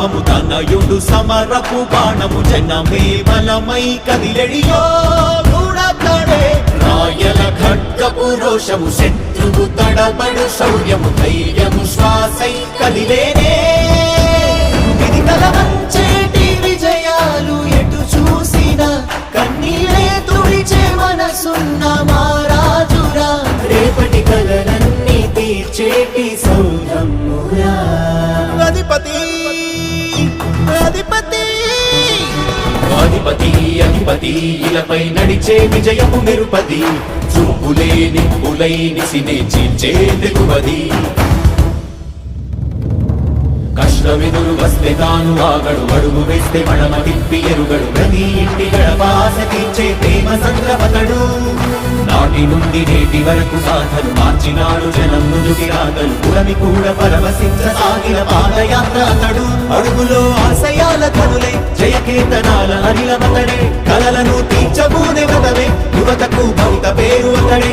శంఖారావము తనయుడు సమరపు బాణము జనమే బలమై కదిలెడియో గూడతడే రాయల ఖడ్గపు రోషము శత్రువు తడబడు శౌర్యము ధైర్యము శ్వాసై కదిలేనే. ఇది కలవంచేటి విజయాలు ఎటు చూసిన కన్నీలే తుడిచే మనసున్న మారాజురా రేపటి కలలన్నీ తీర్చేటి సౌధమురా అధిపతి! అధిపతి అధిపతి అధిపతి ఇలపై నడిచే విజయము నిరుపది. చూపులే నిప్పులై నిసినే చీల్చే తెగువది కష్టమెదురు వస్తే తాను ఆగడు. అడుగు వేస్తే మడమ తిప్పి ఎరుగడు. ప్రతి ఇంటి గడపాస తీర్చే ప్రేమ సంద్రవతడు నాటి నుండి నేటి వరకు సాధలు మార్చినాడు. జనం ముందుకి రాగలు పురమి కూడా పరవశించ సాగిన పాదయాత్ర అతడు. అడుగులో ఆశయాల కనులే జయకేతనాల అనిలమతడే కలలను తీర్చబూనే వదవే యువతకు భవిత పేరు అతడే.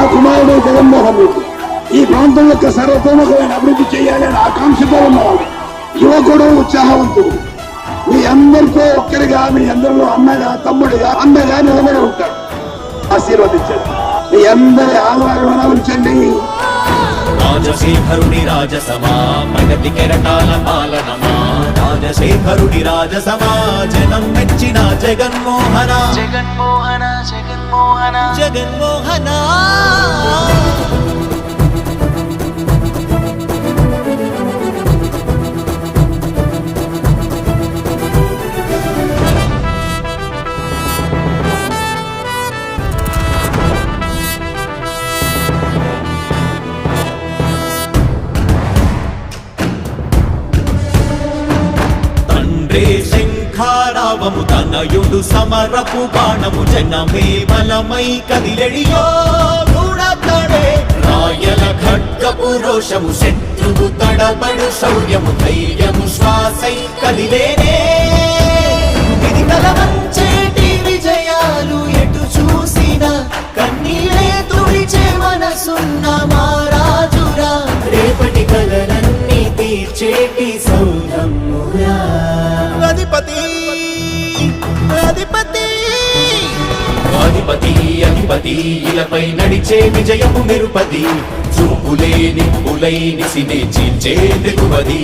నా కుమారుడు జగన్మోహన్ రెడ్డి. ఈ ప్రాంతం యొక్క సర్వతోముఖమైన అభివృద్ధి చేయాలని ఆకాంక్షతో ఉన్నవాడు. యువకుడు ఉత్సాహవంతుడు. మీ అందరితో ఒక్కరిగా మీ అందరిలో అన్నగా తమ్ముడిగా అన్నగా నిలబడి ఉంటాడు. ఆశీర్వదించండి. మీ అందరి ఆదరణ ఉంచండి. రాజశేఖరుని రాజసమా ప్రగతి కెరటాల పాలనమా? రాజశేఖరుడి రాజసమా జనం మెచ్చిన జగన్మోహన. జగన్మోహన జగన్మోహన. జగన్మోహన. శంఖారావము సమరపు బాణము జనమే బలమై కదిలెడియో గూడతడే రాయల ఖడ్గపు రోషము శత్రువు తడబడు శౌర్యము ధైర్యము శ్వాసై కదిలేనే. ఇది కలవంచేటి అధిపతి. అధిపతి అధిపతి ఇలపై నడిచే విజయము మెరుపది చూపులే నిప్పులై నిసినే చీల్చే తెగువది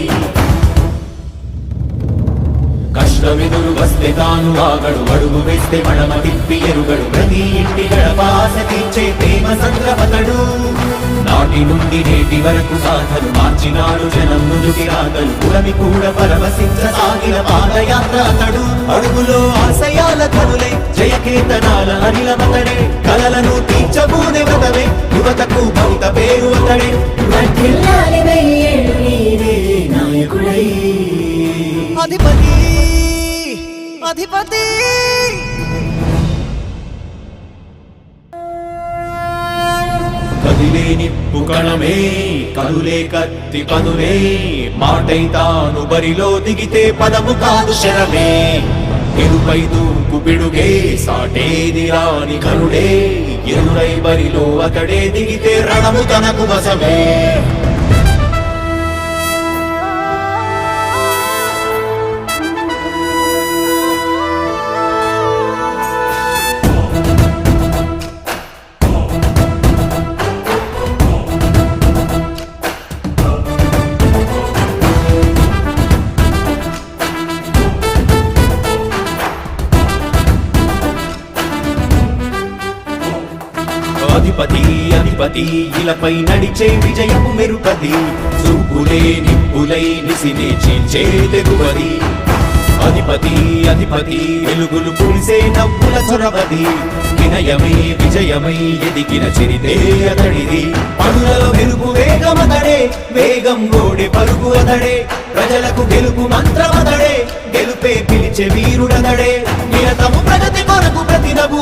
వస్తే తాను ఆగడు అడుగు వేస్తే మడమ తిప్పి ఎరుగడు. ప్రతి ఇంటి గడపాస తీర్చే ప్రేమ సంద్రపతడు. నాటి నుండి నేటి వరకు సాధలు మార్చినాడు జనం నుదుటి రాగలు పురమి కూడా పరవశించ సాగిన పాదయాత్ర అతడు. అడుగులో ఆశయాల కనులే జయకేతనాల అనిలమతడే. కలలను తీర్చబూనే వ్రతమే యువతకు భవిత పేరు అతడే. అధిపతి అధిపతి. కదిలే నిప్పు కణమే కదులే కత్తి పదులే మాటై తాను బరిలో దిగితే పదము కాదు శరమే. ఎరుపై దూకు పిడుగే సాటేది రాని కరుడే ఎరురై బరిలో అతడే దిగితే రణము తనకు వసమే అధిపతి ఇలపై నడిచే విజయము మెరుపది చూపులే నిప్పులై నిసినే చీల్చే తెగువది. అధిపతి అధిపతి వెలుగులు పులిసే నవ్వుల చొరవది. వినయమే విజయమై ఎదిగిన చిరితే అతడిది. పనులలో వెలుగు వేగమతడే వేగం ఓడి పరుగు అతడే. ప్రజలకు గెలుపు మంత్రమతడే.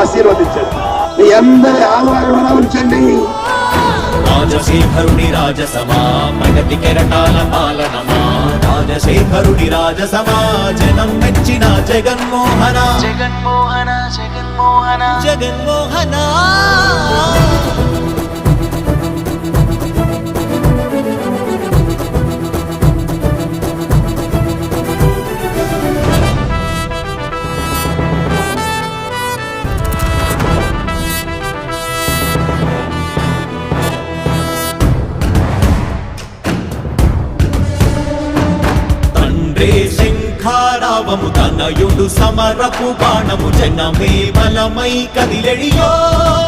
ఆశీర్వదించండి. మీ అందరి ఆదరణ ఉంచండి. రాజశేఖరుడి రాజసమా ప్రగతి కెరటాల పాలనమా? రాజశేఖరుడి రాజసమా జనం మెచ్చిన జగన్మోహన. జగన్మోహన జగన్మోహన. జగన్మోహన. తండ్రే శంఖారావము తనయుడు సమరపు బాణము జనమే బలమై కదిలెడియో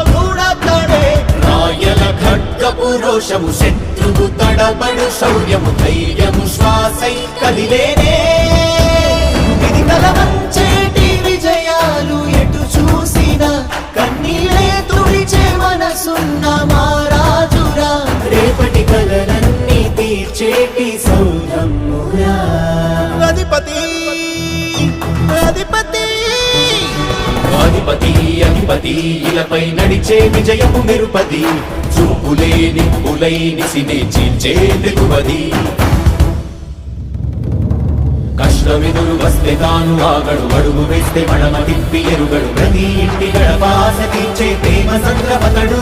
గూడతడే రాయల ఖడ్గపు రోషము శత్రువు తడబడు శౌర్యము ధైర్యము శ్వాసై కదిలేనే. ఇది కలవంచేటి విజయాలు ఎటు చూసినా కన్నీలే తుడిచే మనసున్న మారాజురా రేపటి కలలన్నీ తీర్చేటి సౌరమ్మురా. అధిపతి. అధిపతి అధిపతి ఇలపై నడిచే విజయము మెరుపది చూపులే నిప్పులై నిసినే చీల్చే తెగువది కష్టమెదురు వస్తే తాను ఆగడు అడుగు వేస్తే మడమ తిప్పి ఎరుగడు. ప్రతి ఇంటి గడపాస తీర్చే ప్రేమ సంద్రపతడు.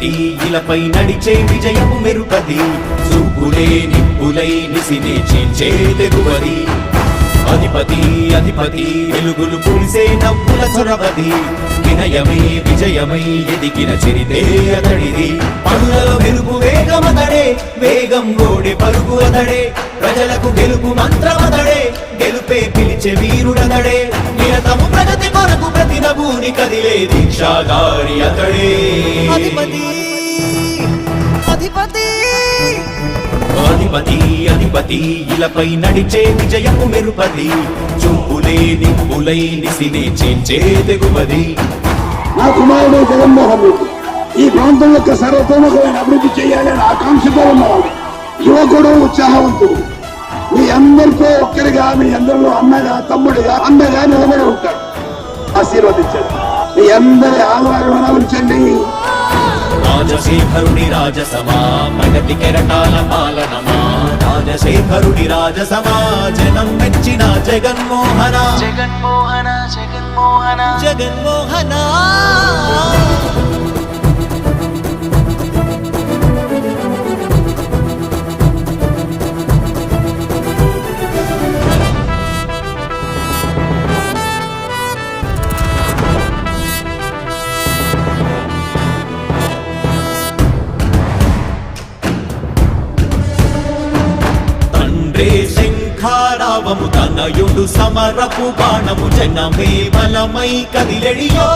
అధిపతి ఇలపై నడిచే విజయము మెరుపది చూపులే నిప్పులై నిసినే చీల్చే తెగువది. అధిపతి అధిపతి వెలుగులు పులిసే నవ్వుల చొరవది. వినయమే విజయమై ఎదిగిన చరితే అతడిది. పనులలో వెలుగు వేగమతడే వేగం గోడే పరుగు అతడే. ప్రజలకు గెలుపు మంత్రమతడే గెలుపే పిలిచే వీరుడతడే. నిరతము ప్రతి నభూని కదిలే దీక్షాగారి అతడే. అధిపతి అధిపతి. అధిపతి అధిపతి ఇలపై నడిచే విజయము మెరుపది చూపులే నిప్పులై నిసినే చేంచే తెగువది. నా కుమారుడు జగన్మోహన్ రెడ్డి ఈ ప్రాంతం యొక్క సర్వతోముఖమైన అభివృద్ధి చేయాలని ఆకాంక్షతో ఉన్నవాడు. యువకుడు ఉత్సాహవంతుడు. మీ అందరితో ఒక్కరిగా మీ అందరిలో అన్నగా తమ్ముడిగా అన్నగా నిలబడి ఉంటాడు. ఆశీర్వదించండి. మీ అందరి ఆహ్వానం ఉంచండి. రాజశేఖరుడి రాజసమా ప్రగతి కెరటాల పాలనమా? రాజశేఖరుడి రాజసమా జనం మెచ్చిన జగన్మోహన. జగన్మోహన జగన్మోహన. జగన్మోహన. నయుడు సమరపు బాణము జనమే బలమై కదిలెడియో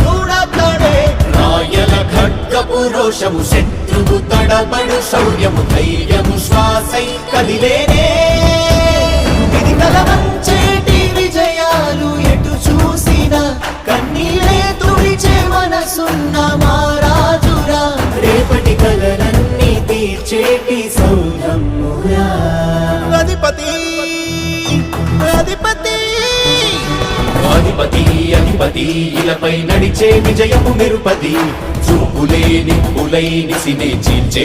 గూడతడే రాయల ఖడ్గపు రోషము శత్రువు తడబడు శౌర్యము ధైర్యము శ్వాసై కదిలేనే. ఇది కలవంచేటి అధిపతి అధిపతి ఇలపై నడిచే విజయము నిరుపది. చూపులే నిప్పులై నిసినే చీల్చే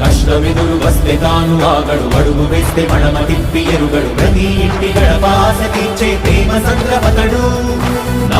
కష్టమెదురు వస్తే తాను ఆగడు అడుగు వేస్తే మడమ తిప్పి ఎరుగడు. ప్రతి ఇంటి గడపాస తీర్చే ప్రేమ సంద్రపతడు.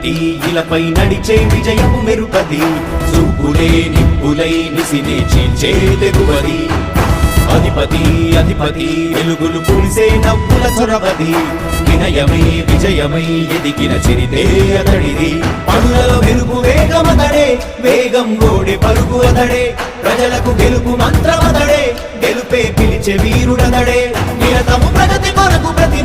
అధిపతి ఇలపై నడిచే విజయము మెరుపతి చూపులే నిప్పులై నిసినే చీల్చే తెగువది. అధిపతి అధిపతి వెలుగులు పులిసే నవ్వుల చొరవది. వినయమై విజయమై ఎదిగిన చిరితే అతడిది. పనులలో వెలుగు వేగమతడే వేగం గోడే పరుగు అతడే. ప్రజలకు గెలుపు మంత్రమతడే గెలుపే పిలిచే వీరుడతడే.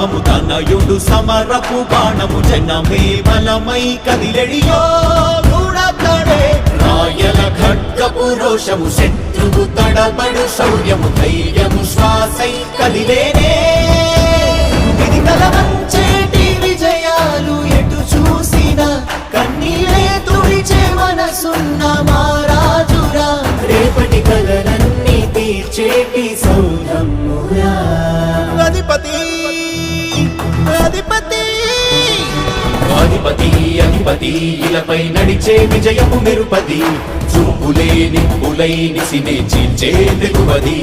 శంఖారావము తనయుడు సమరపు బాణము జనమే బలమై కదిలెడియో గూడతడే రాయల ఖడ్గపు రోషము శత్రువు తడబడు శౌర్యము ధైర్యము శ్వాసై కదిలేనే. ఇది కలవంచేటి విజయాలు ఎటు చూసిన కన్నీలే తుడిచే మనసున్న మారాజురా రేపటి కలలన్నీ తీర్చేటి సౌధమ్మురా అధిపతి! అధిపతి అధిపతి ఇలపై నడిచే విజయము మెరుపది. చూపులే నిప్పులై నిసినే చీల్చే తెగువది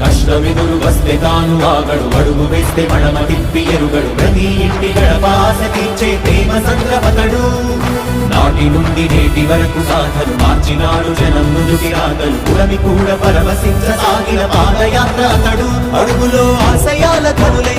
కష్టమెదురు వస్తే తాను ఆగడు అడుగు వేస్తే మడమ తిప్పి ఎరుగడు. ప్రతి ఇంటి గడపాస తీర్చే ప్రేమ సంద్రపతడు. నాటి నుండి నేటి వరకు సాధలు మార్చినాడు జనం నుదుటి రాగలు పురమి కూడా పరవశించ సాగిన పాదయాత్ర అతడు. అడుగులో ఆశయాల కనులై